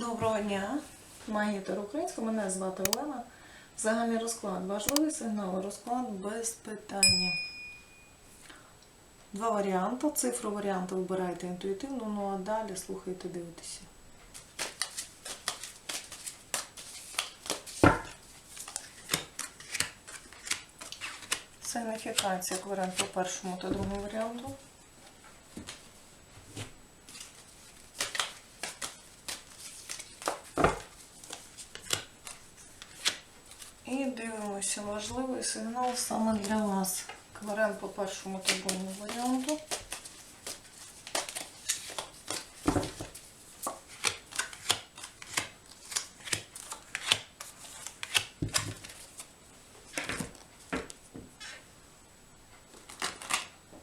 Доброго дня, магітер українська, мене звати Олена. Загальний розклад. Важливий сигнал, розклад без питання. Два варіанти. Цифру варіанту вибирайте інтуїтивно, ну а далі слухайте, дивитеся. Сигніфікація кваріант по першому та другому варіанту. І дивимося важливий сигнал саме для вас. Кварен по першому та другому варіанту.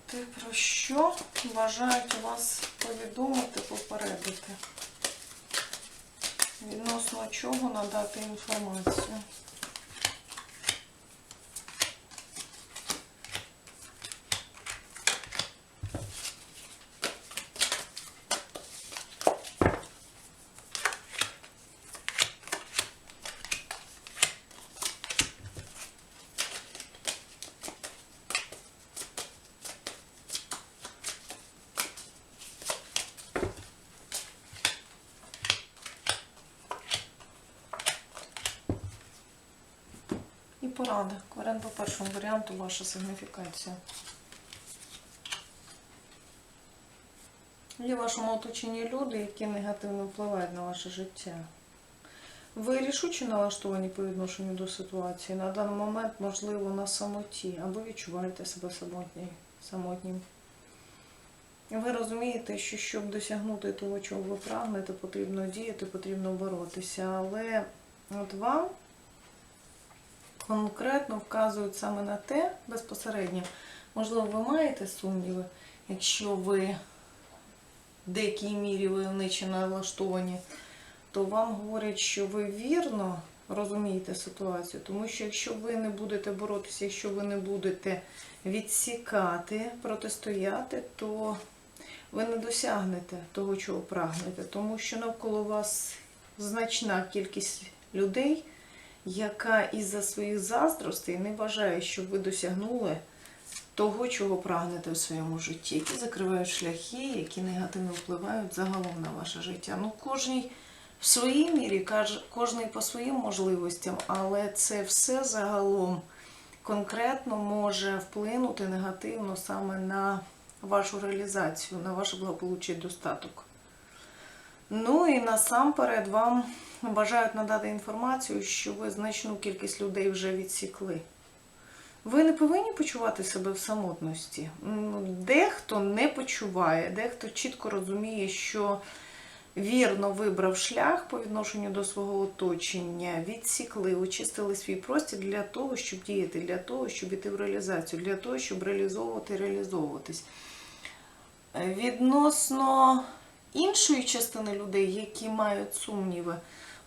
Те, про що бажають вас повідомити, попередити? Відносно чого надати інформацію? І порада. Кварен по першому варіанту ваша сигніфікація. Є в вашому оточенні люди, які негативно впливають на ваше життя. Ви рішуче налаштовані по відношенню до ситуації. На даний момент, можливо, на самоті, або відчуваєте себе самотні, самотнім. Ви розумієте, що щоб досягнути того, чого ви прагнете, потрібно діяти, потрібно боротися. Але от вам конкретно вказують саме на те безпосередньо. Можливо, ви маєте сумніви, якщо ви в деякій мірі войовничі налаштовані, то вам говорять, що ви вірно розумієте ситуацію. Тому що якщо ви не будете боротися, якщо ви не будете відсікати, протистояти, то ви не досягнете того, чого прагнете. Тому що навколо вас значна кількість людей яка із-за своїх заздростей не бажає, щоб ви досягнули того, чого прагнете в своєму житті, які закривають шляхи, які негативно впливають загалом на ваше життя. Ну, кожний в своїй мірі, кожний по своїм можливостям, але це все загалом конкретно може вплинути негативно саме на вашу реалізацію, на ваше благополуччя і достаток. Ну і насамперед вам бажають надати інформацію, що ви значну кількість людей вже відсікли. Ви не повинні почувати себе в самотності. Дехто не почуває, дехто чітко розуміє, що вірно вибрав шлях по відношенню до свого оточення, відсікли, очистили свій простір для того, щоб діяти, для того, щоб іти в реалізацію, для того, щоб реалізовувати і реалізовуватись. Відносно іншої частини людей, які мають сумніви,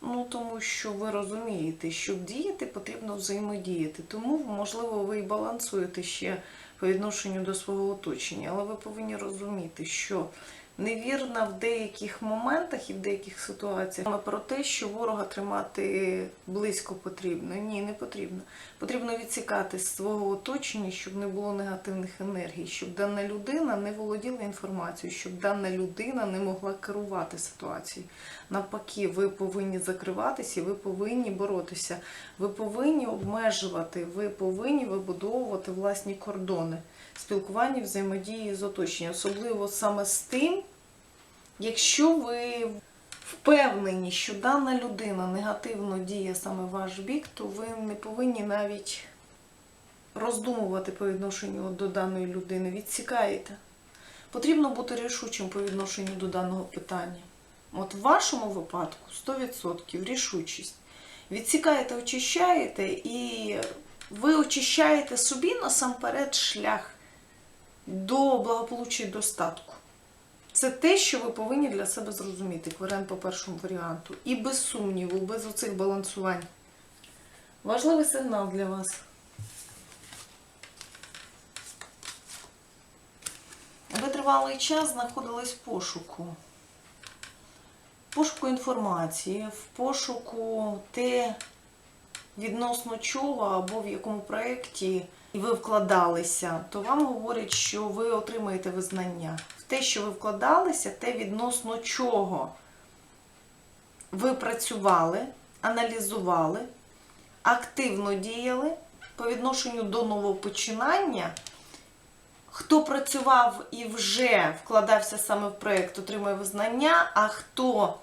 ну тому що ви розумієте, щоб діяти, потрібно взаємодіяти. Тому, можливо, ви і балансуєте ще по відношенню до свого оточення, але ви повинні розуміти, що невірна в деяких моментах і в деяких ситуаціях саме про те, що ворога тримати близько потрібно. Ні, не потрібно. Потрібно відсікати з свого оточення, щоб не було негативних енергій, щоб дана людина не володіла інформацією, щоб дана людина не могла керувати ситуацією. Навпаки, ви повинні закриватися, ви повинні боротися, ви повинні обмежувати, ви повинні вибудовувати власні кордони спілкування, взаємодії з оточенням, особливо саме з тим, якщо ви впевнені, що дана людина негативно діє саме ваш бік, то ви не повинні навіть роздумувати по відношенню до даної людини, відсікаєте. Потрібно бути рішучим по відношенню до даного питання. От в вашому випадку 100% рішучість. Відсікаєте, очищаєте, і ви очищаєте собі насамперед шлях до благополуччя і достатку. Це те, що ви повинні для себе зрозуміти, кварен по першому варіанту. І без сумніву, без оцих балансувань. Важливий сигнал для вас. Ви тривалий час знаходились в пошуку. в пошуку інформації, в пошуку те, відносно чого або в якому проєкті ви вкладалися, то вам говорять, що ви отримаєте визнання. Те, що ви вкладалися, те відносно чого ви працювали, аналізували, активно діяли по відношенню до новопочинання. Хто працював і вже вкладався саме в проєкт, отримує визнання, а хто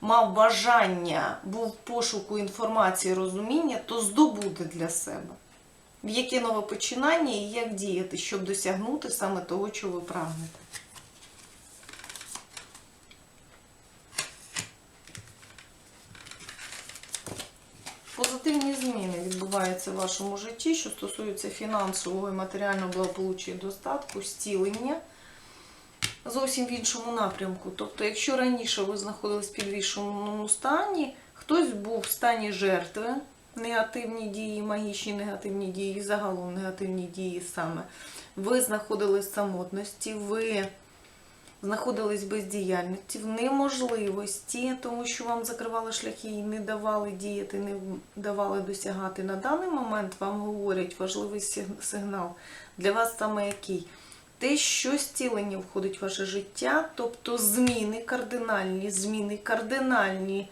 мав бажання, був в пошуку інформації, розуміння, то здобуде для себе. В яке нове починання і як діяти, щоб досягнути саме того, чого ви прагнете. Позитивні зміни відбуваються в вашому житті, що стосуються фінансового і матеріального благополуччя і достатку, зцілення зовсім в іншому напрямку. Тобто, якщо раніше ви знаходились в підвішеному стані, хтось був в стані жертви, негативні дії, магічні негативні дії, загалом негативні дії саме. Ви знаходились в самотності, ви знаходились бездіяльності, в неможливості, тому що вам закривали шляхи і не давали діяти, не давали досягати. На даний момент вам говорять важливий сигнал для вас саме який. Те, що зцілення входить в ваше життя, тобто зміни, кардинальні зміни, кардинальні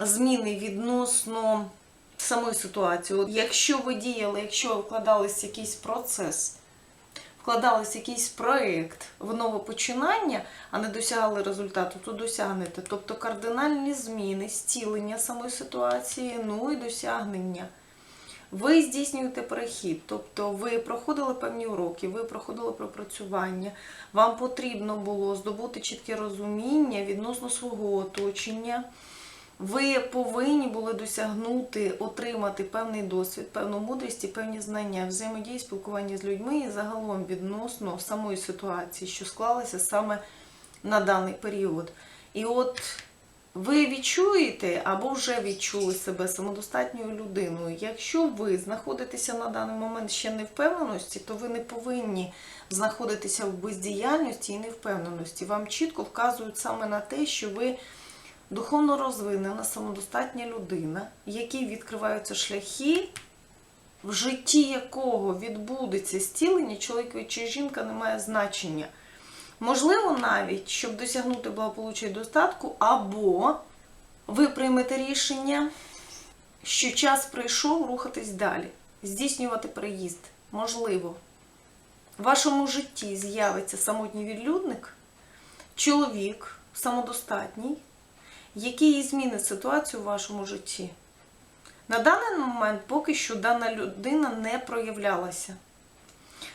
зміни відносно самої ситуації. От якщо ви діяли, якщо вкладались в якийсь процес, вкладались якийсь проєкт в нове починання, а не досягали результату, то досягнете. Тобто кардинальні зміни, зцілення самої ситуації, ну і досягнення. Ви здійснюєте перехід, тобто ви проходили певні уроки, ви проходили пропрацювання, вам потрібно було здобути чітке розуміння відносно свого оточення. Ви повинні були досягнути, отримати певний досвід, певну мудрість і певні знання, взаємодії, спілкування з людьми і загалом відносно самої ситуації, що склалася саме на даний період. І от ви відчуєте або вже відчули себе самодостатньою людиною. Якщо ви знаходитеся на даний момент ще не впевненості, то ви не повинні знаходитися в бездіяльності і невпевненості. Вам чітко вказують саме на те, що ви духовно розвинена, самодостатня людина, якій відкриваються шляхи, в житті якого відбудеться зцілення, чоловік чи жінка не має значення. Можливо, навіть, щоб досягнути благополуччя і достатку, або ви приймете рішення, що час прийшов рухатись далі, здійснювати переїзд. Можливо, в вашому житті з'явиться самотній відлюдник, чоловік самодостатній, який змінить ситуацію в вашому житті. На даний момент поки що дана людина не проявлялася.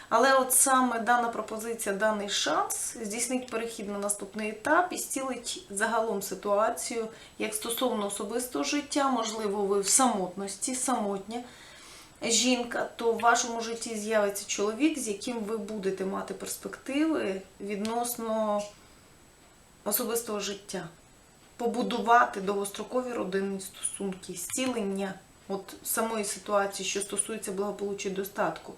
Але от саме дана пропозиція, даний шанс здійснить перехід на наступний етап і зцілить загалом ситуацію як стосовно особистого життя, можливо, ви в самотності, самотня жінка, то в вашому житті з'явиться чоловік, з яким ви будете мати перспективи відносно особистого життя. Побудувати довгострокові родинні стосунки, зцілення от самої ситуації, що стосується благополуччя і достатку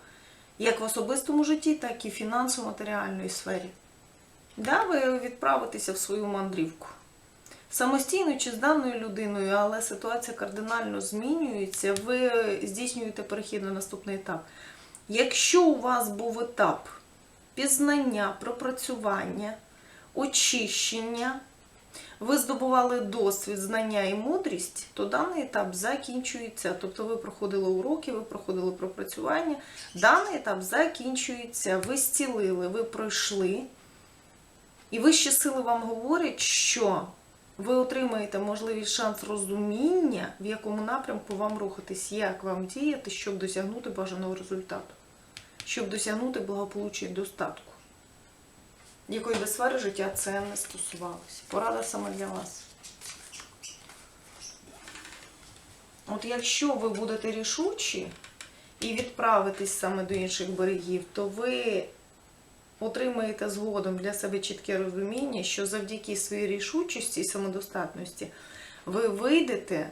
як в особистому житті, так і в фінансово-матеріальної сфері. Да, ви відправитеся в свою мандрівку. Самостійно чи з даною людиною, але ситуація кардинально змінюється, ви здійснюєте перехід на наступний етап. Якщо у вас був етап пізнання, пропрацювання, очищення, ви здобували досвід, знання і мудрість, то даний етап закінчується. Тобто ви проходили уроки, ви проходили пропрацювання. Даний етап закінчується, ви зцілили, ви пройшли. І вищі сили вам говорять, що ви отримаєте можливість шанс розуміння, в якому напрямку вам рухатись, як вам діяти, щоб досягнути бажаного результату, щоб досягнути благополуччя і достатку якої би сфери життя це не стосувалося. Порада саме для вас. От якщо ви будете рішучі і відправитесь саме до інших берегів, то ви отримаєте згодом для себе чітке розуміння, що завдяки своїй рішучості і самодостатності ви вийдете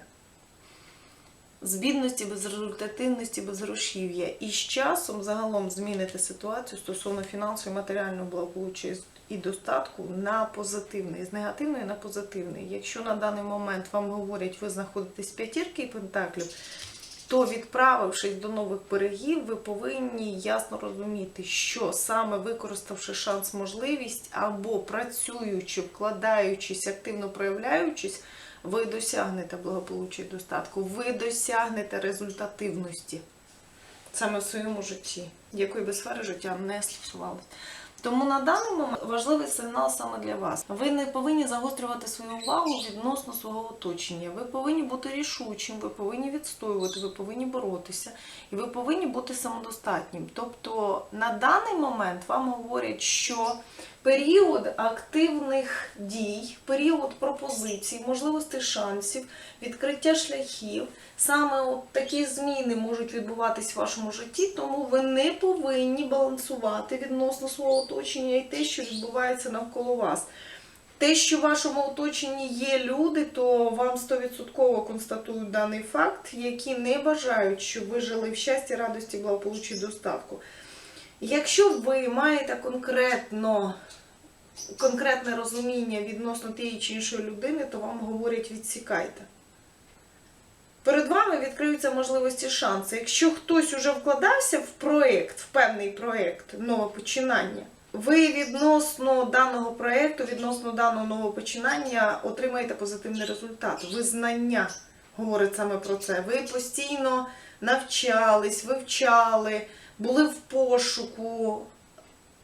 з бідності, безрезультативності, безгрошів'я. І з часом загалом зміните ситуацію стосовно фінансового і матеріального благополуччя і достатку на позитивний, з негативної на позитивний. Якщо на даний момент вам говорять, ви знаходитесь в п'ятірки пентаклів, то відправившись до нових берегів, ви повинні ясно розуміти, що саме використавши шанс, можливість або працюючи, вкладаючись, активно проявляючись, ви досягнете благополуччя і достатку, ви досягнете результативності саме в своєму житті, якої би сфери життя не стосувалося. Тому на даний момент важливий сигнал саме для вас. Ви не повинні загострювати свою увагу відносно свого оточення. Ви повинні бути рішучим, ви повинні відстоювати, ви повинні боротися, і ви повинні бути самодостатнім. Тобто на даний момент вам говорять, що період активних дій, період пропозицій, можливостей шансів, відкриття шляхів. Саме от такі зміни можуть відбуватись в вашому житті, тому ви не повинні балансувати відносно свого оточення і те, що відбувається навколо вас. Те, що в вашому оточенні є люди, то вам 100% констатують даний факт, які не бажають, щоб ви жили в щасті, радості, благополуччі, достатку. Якщо ви маєте конкретно конкретне розуміння відносно тієї чи іншої людини, то вам говорять відсікайте. Перед вами відкриються можливості шанси. Якщо хтось уже вкладався в проєкт, в певний проєкт, нове починання, ви відносно даного проєкту, відносно даного нового починання отримаєте позитивний результат. Визнання говорить саме про це. Ви постійно навчались, вивчали, були в пошуку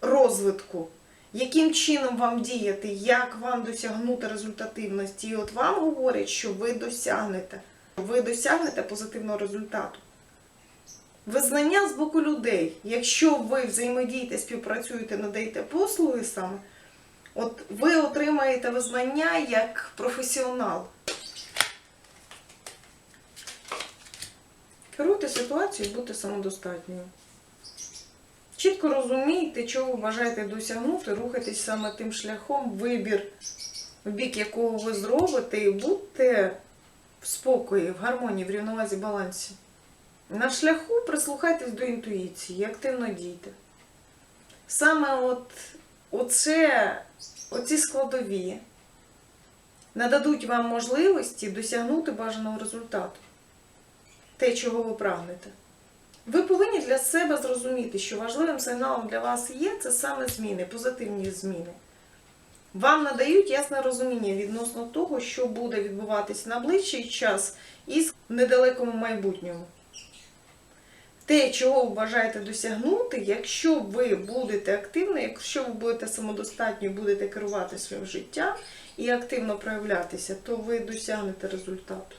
розвитку. Яким чином вам діяти, як вам досягнути результативності? І от вам говорять, що ви досягнете. Ви досягнете позитивного результату. Визнання з боку людей. Якщо ви взаємодієте, співпрацюєте, надаєте послуги саме, от ви отримаєте визнання як професіонал. Керуйте ситуацією, будьте самодостатньою. Чітко розумійте, чого ви бажаєте досягнути, рухайтесь саме тим шляхом, вибір, в бік якого ви зробите, і будьте в спокої, в гармонії, в рівновазі, балансі. На шляху прислухайтесь до інтуїції, активно дійте. Саме от оце, оці складові нададуть вам можливості досягнути бажаного результату, те, чого ви прагнете. Ви повинні для себе зрозуміти, що важливим сигналом для вас є це саме зміни, позитивні зміни. Вам надають ясне розуміння відносно того, що буде відбуватись на ближчий час і в недалекому майбутньому. Те, чого ви бажаєте досягнути, якщо ви будете активні, якщо ви будете самодостатньо, будете керувати своїм життям і активно проявлятися, то ви досягнете результату.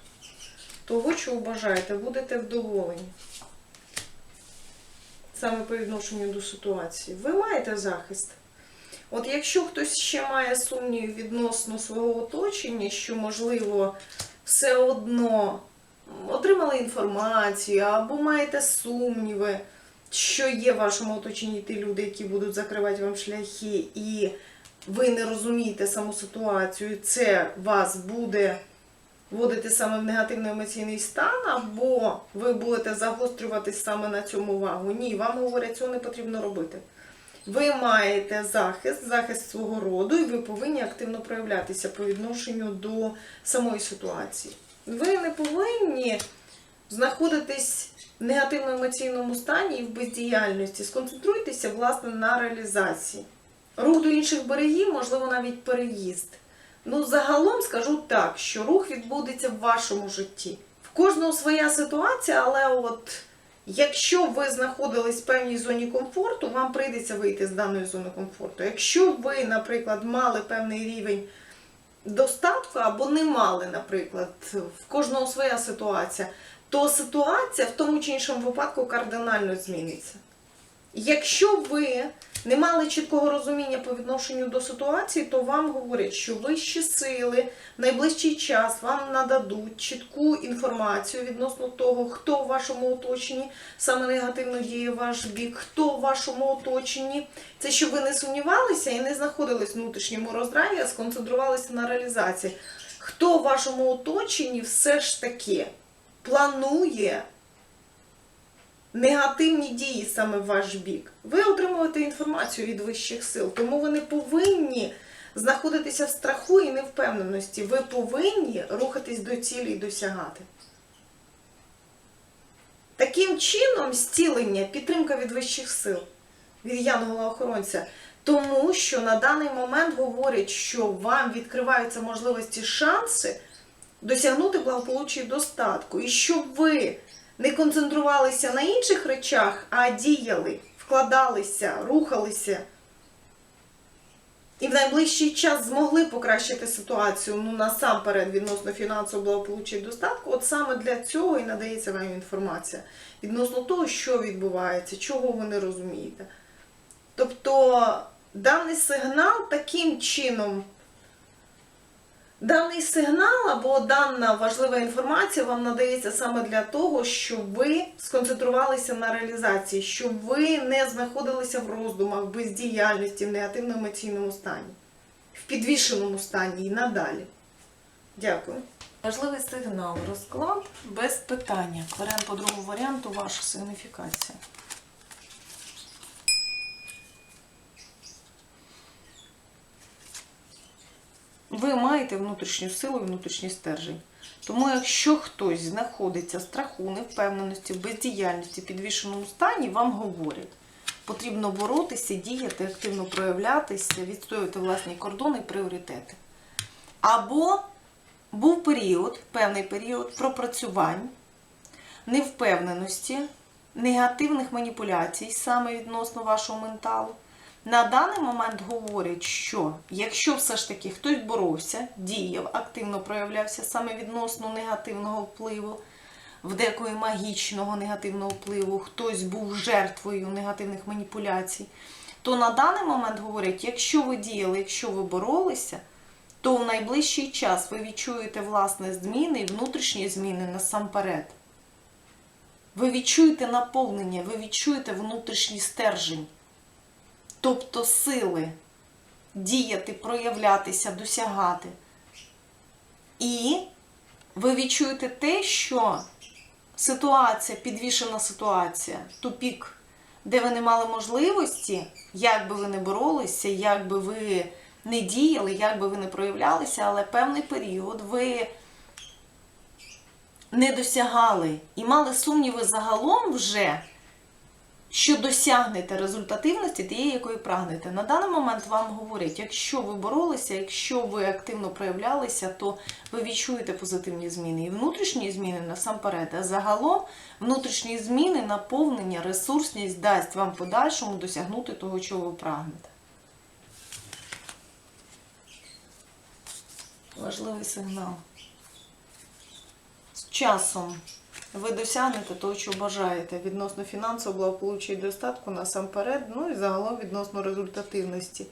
Того, чого бажаєте, будете вдоволені саме по відношенню до ситуації. Ви маєте захист. От якщо хтось ще має сумнів відносно свого оточення, що, можливо, все одно отримали інформацію, або маєте сумніви, що є в вашому оточенні ті люди, які будуть закривати вам шляхи, і ви не розумієте саму ситуацію, це вас буде вводити саме в негативний емоційний стан, або ви будете загострюватись саме на цьому увагу. Ні, вам говорять, цього не потрібно робити. Ви маєте захист, захист свого роду, і ви повинні активно проявлятися по відношенню до самої ситуації. Ви не повинні знаходитись в негативному емоційному стані і в бездіяльності. Сконцентруйтеся, власне, на реалізації. Рух до інших берегів, можливо, навіть переїзд. Ну, загалом скажу так, що рух відбудеться в вашому житті. В кожного своя ситуація, але от якщо ви знаходились в певній зоні комфорту, вам прийдеться вийти з даної зони комфорту. Якщо ви, наприклад, мали певний рівень достатку або не мали, наприклад, в кожного своя ситуація, то ситуація в тому чи іншому випадку кардинально зміниться. Якщо ви не мали чіткого розуміння по відношенню до ситуації, то вам говорять, що вищі сили в найближчий час вам нададуть чітку інформацію відносно того, хто в вашому оточенні саме негативно діє ваш бік, хто в вашому оточенні. Це щоб ви не сумнівалися і не знаходились в внутрішньому роздраві, а сконцентрувалися на реалізації. Хто в вашому оточенні все ж таки планує негативні дії саме в ваш бік. Ви отримуєте інформацію від вищих сил, тому ви не повинні знаходитися в страху і невпевненості. Ви повинні рухатись до цілі і досягати. Таким чином, зцілення, підтримка від вищих сил, від янгола-охоронця, тому що на даний момент говорять, що вам відкриваються можливості, шанси досягнути благополуччя і достатку. І щоб ви не концентрувалися на інших речах, а діяли, вкладалися, рухалися. І в найближчий час змогли покращити ситуацію ну, насамперед відносно фінансового благополуччя і достатку. От саме для цього і надається вам інформація відносно того, що відбувається, чого ви не розумієте. Тобто даний сигнал таким чином, даний сигнал або дана важлива інформація вам надається саме для того, щоб ви сконцентрувалися на реалізації, щоб ви не знаходилися в роздумах, в бездіяльності, в негативному емоційному стані, в підвішеному стані і надалі. Дякую. Важливий сигнал. Розклад без питання. Варіант по другому варіанту ваша сигніфікація. Ви маєте внутрішню силу і внутрішній стержень. Тому якщо хтось знаходиться в страху, невпевненості, бездіяльності, підвішеному стані, вам говорять, потрібно боротися, діяти, активно проявлятися, відстоювати власні кордони і пріоритети. Або був період, певний період пропрацювань, невпевненості, негативних маніпуляцій саме відносно вашого менталу. На даний момент говорять, що якщо все ж таки хтось боровся, діяв, активно проявлявся саме відносно негативного впливу, в декої магічного негативного впливу, хтось був жертвою негативних маніпуляцій, то на даний момент говорять, якщо ви діяли, якщо ви боролися, то в найближчий час ви відчуєте власне зміни і внутрішні зміни насамперед. Ви відчуєте наповнення, ви відчуєте внутрішній стержень. Тобто сили діяти, проявлятися, досягати. І ви відчуєте те, що ситуація, підвішена ситуація, тупік, де ви не мали можливості, як би ви не боролися, як би ви не діяли, як би ви не проявлялися, але певний період ви не досягали і мали сумніви загалом вже що досягнете результативності тієї, якої прагнете. На даний момент вам говорять, якщо ви боролися, якщо ви активно проявлялися, то ви відчуєте позитивні зміни. І внутрішні зміни насамперед, а загалом внутрішні зміни, наповнення, ресурсність дасть вам подальшому досягнути того, чого ви прагнете. Важливий сигнал. З часом ви досягнете того, що бажаєте відносно фінансового благополуччя і достатку насамперед, ну і загалом відносно результативності.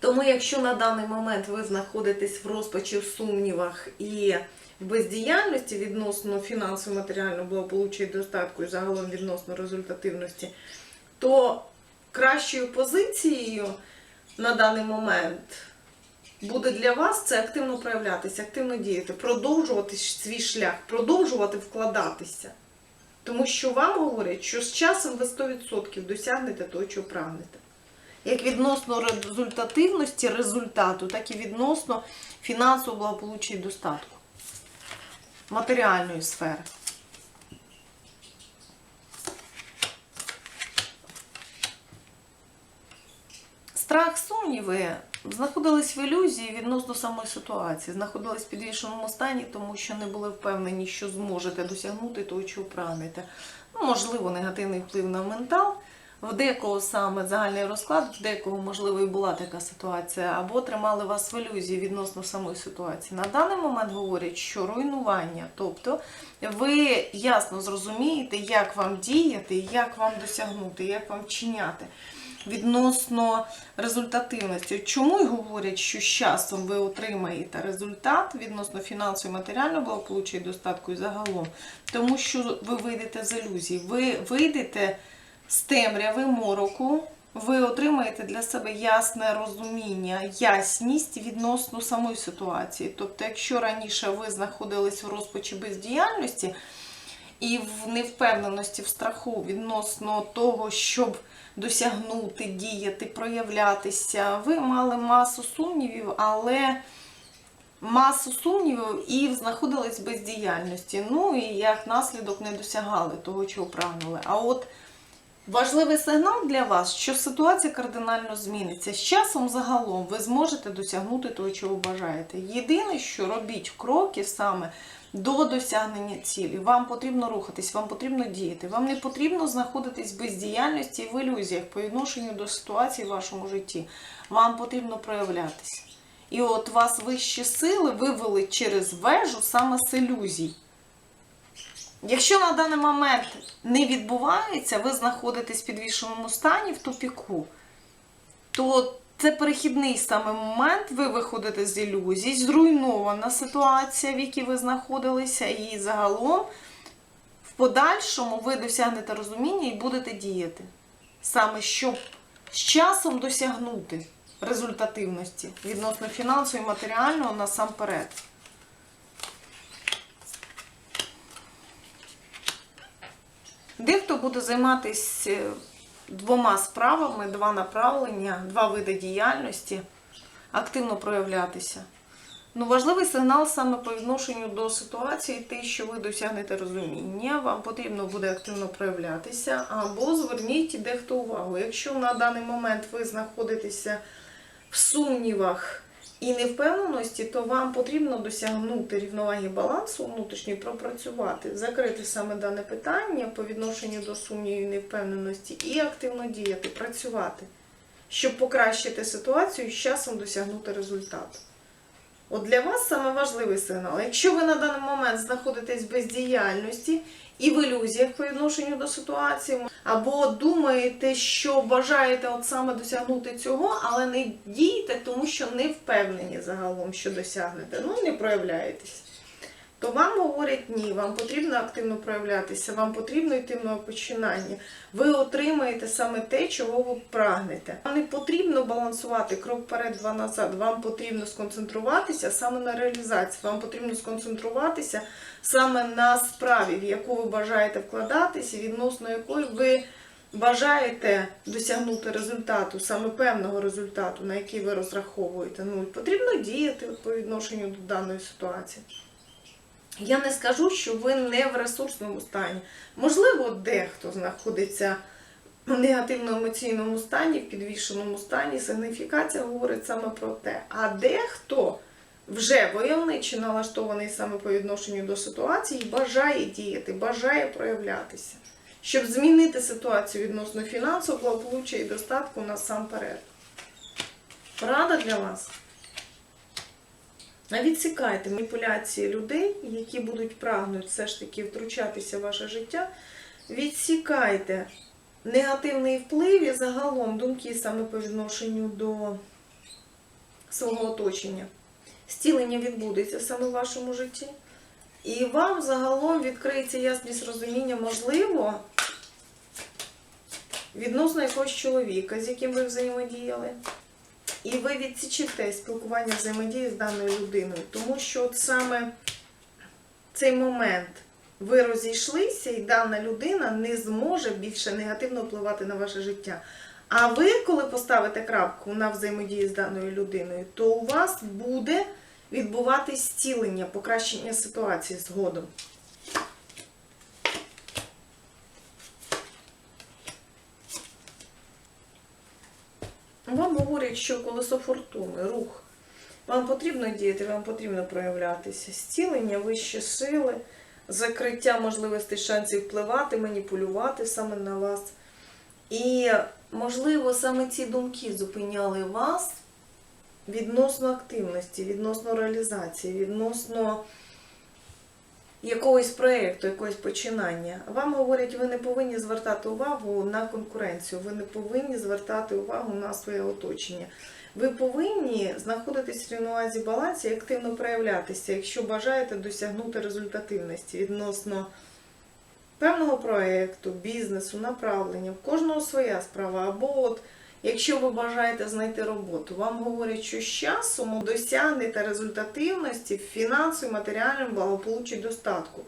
Тому, якщо на даний момент ви знаходитесь в розпачі, в сумнівах і в бездіяльності відносно фінансово матеріального благополуччя і достатку, і загалом відносно результативності, то кращою позицією на даний момент буде для вас це активно проявлятися, активно діяти, продовжувати свій шлях, продовжувати вкладатися. Тому що вам говорять, що з часом ви 100% досягнете того, чого прагнете. Як відносно результативності результату, так і відносно фінансового благополуччя і достатку, матеріальної сфери. Страх, сумніви знаходились в ілюзії відносно самої ситуації, знаходились в підвішеному стані, тому що не були впевнені, що зможете досягнути того, чого прагнете. Ну, можливо, негативний вплив на ментал. В декого саме загальний розклад, в декого, можливо, і була така ситуація, або тримали вас в ілюзії відносно самої ситуації. На даний момент говорять, що руйнування, тобто ви ясно зрозумієте, як вам діяти, як вам досягнути, як вам вчиняти відносно результативності. Чому й говорять, що з часом ви отримаєте результат відносно фінансового і матеріального благополуччя і достатку і загалом? Тому що ви вийдете з ілюзій, ви вийдете з темряви мороку ви отримаєте для себе ясне розуміння, ясність відносно самої ситуації. Тобто, якщо раніше ви знаходились в розпачі бездіяльності і в невпевненості, в страху відносно того, щоб досягнути, діяти, проявлятися, ви мали масу сумнівів, але масу сумнівів і знаходились в бездіяльності. Ну і як наслідок не досягали того, чого прагнули. А от Важливий сигнал для вас, що ситуація кардинально зміниться. З часом загалом ви зможете досягнути того, чого бажаєте. Єдине, що робіть кроки саме до досягнення цілі. Вам потрібно рухатись, вам потрібно діяти. Вам не потрібно знаходитись в бездіяльності і в ілюзіях по відношенню до ситуації в вашому житті. Вам потрібно проявлятися. І от вас вищі сили вивели через вежу саме з ілюзій. Якщо на даний момент не відбувається, ви знаходитесь в підвішеному стані в тупіку, то це перехідний саме момент, ви виходите з ілюзій, зруйнована ситуація, в якій ви знаходилися, і загалом в подальшому ви досягнете розуміння і будете діяти. Саме щоб з часом досягнути результативності відносно фінансового і матеріального насамперед. Дехто буде займатися двома справами, два направлення, два види діяльності, активно проявлятися. Ну, важливий сигнал саме по відношенню до ситуації, те, що ви досягнете розуміння, вам потрібно буде активно проявлятися, або зверніть дехто увагу. Якщо на даний момент ви знаходитеся в сумнівах і невпевненості, то вам потрібно досягнути рівноваги балансу внутрішньої, пропрацювати, закрити саме дане питання по відношенню до сумнівів і невпевненості і активно діяти, працювати, щоб покращити ситуацію і з часом досягнути результату. От для вас саме важливий сигнал. Якщо ви на даний момент знаходитесь в бездіяльності і в ілюзіях по відношенню до ситуації, або думаєте, що бажаєте от саме досягнути цього, але не дієте, тому що не впевнені загалом, що досягнете, ну не проявляєтесь. То вам говорять ні, вам потрібно активно проявлятися, вам потрібно йти нове починання. Ви отримаєте саме те, чого ви прагнете. Вам не потрібно балансувати крок вперед, два назад. Вам потрібно сконцентруватися саме на реалізації. Вам потрібно сконцентруватися саме на справі, в яку ви бажаєте вкладатися, відносно якої ви бажаєте досягнути результату, саме певного результату, на який ви розраховуєте. Ну потрібно діяти по відношенню до даної ситуації. Я не скажу, що ви не в ресурсному стані. Можливо, дехто знаходиться в негативно-емоційному стані, в підвішеному стані. Сигніфікація говорить саме про те. А дехто вже войовниче налаштований саме по відношенню до ситуації, бажає діяти, бажає проявлятися, щоб змінити ситуацію відносно фінансового благополуччя і достатку насамперед. Порада для вас. Відсікайте маніпуляції людей, які будуть прагнуть все ж таки втручатися в ваше життя. Відсікайте негативний вплив і загалом думки саме по відношенню до свого оточення. Стілення відбудеться саме в вашому житті. І вам загалом відкриється ясність розуміння, можливо, відносно якогось чоловіка, з яким ви взаємодіяли. І ви відсічите спілкування взаємодії з даною людиною, тому що от саме цей момент ви розійшлися, і дана людина не зможе більше негативно впливати на ваше життя. А ви, коли поставите крапку на взаємодії з даною людиною, то у вас буде відбуватись зцілення, покращення ситуації згодом. Вам говорять, що колесо фортуни, рух. Вам потрібно діяти, вам потрібно проявлятися. Зцілення, вищі сили, закриття можливостей шансів впливати, маніпулювати саме на вас. І, можливо, саме ці думки зупиняли вас відносно активності, відносно реалізації, відносно якогось проєкту, якогось починання. Вам говорять, ви не повинні звертати увагу на конкуренцію, ви не повинні звертати увагу на своє оточення. Ви повинні знаходитись в рівновазі балансі і активно проявлятися, якщо бажаєте досягнути результативності відносно певного проєкту, бізнесу, направлення. В кожного своя справа. Або от Якщо ви бажаєте знайти роботу, вам говорять, що з часом досягнете результативності в фінансовій, матеріальному благополуччі достатку.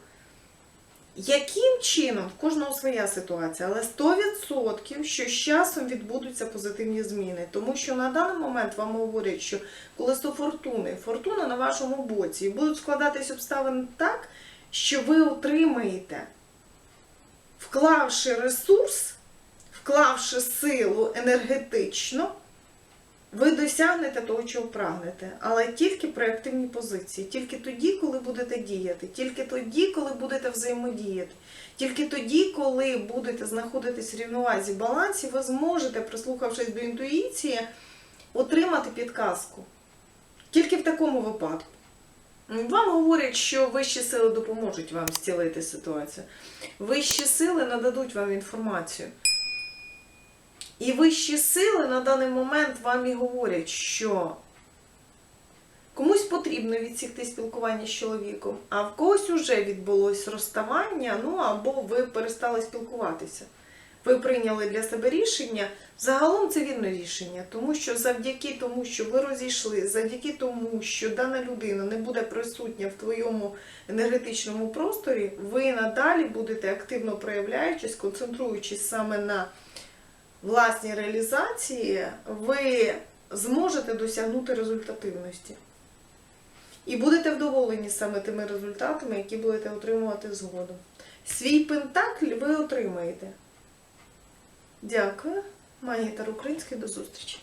Яким чином? В кожного своя ситуація, але 100% що з часом відбудуться позитивні зміни. Тому що на даний момент вам говорять, що колесо фортуни, фортуна на вашому боці, і будуть складатись обставини так, що ви отримаєте, вклавши ресурс, вклавши силу енергетично, ви досягнете того, чого прагнете, але тільки при активній позиції, тільки тоді, коли будете діяти, тільки тоді, коли будете взаємодіяти, тільки тоді, коли будете знаходитись в рівновазі, балансі, ви зможете, прислухавшись до інтуїції, отримати підказку. Тільки в такому випадку. Вам говорять, що вищі сили допоможуть вам зцілити ситуацію. Вищі сили нададуть вам інформацію. І вищі сили на даний момент вам і говорять, що комусь потрібно відсікти спілкування з чоловіком, а в когось уже відбулось розставання, ну або ви перестали спілкуватися. Ви прийняли для себе рішення. Загалом це вірне рішення, тому що завдяки тому, що ви розійшли, завдяки тому, що дана людина не буде присутня в твоєму енергетичному просторі, ви надалі будете активно проявляючись, концентруючись саме на власній реалізації, ви зможете досягнути результативності. І будете вдоволені саме тими результатами, які будете отримувати згодом. Свій пентакль ви отримаєте. Дякую. Магітар Український, до зустрічі!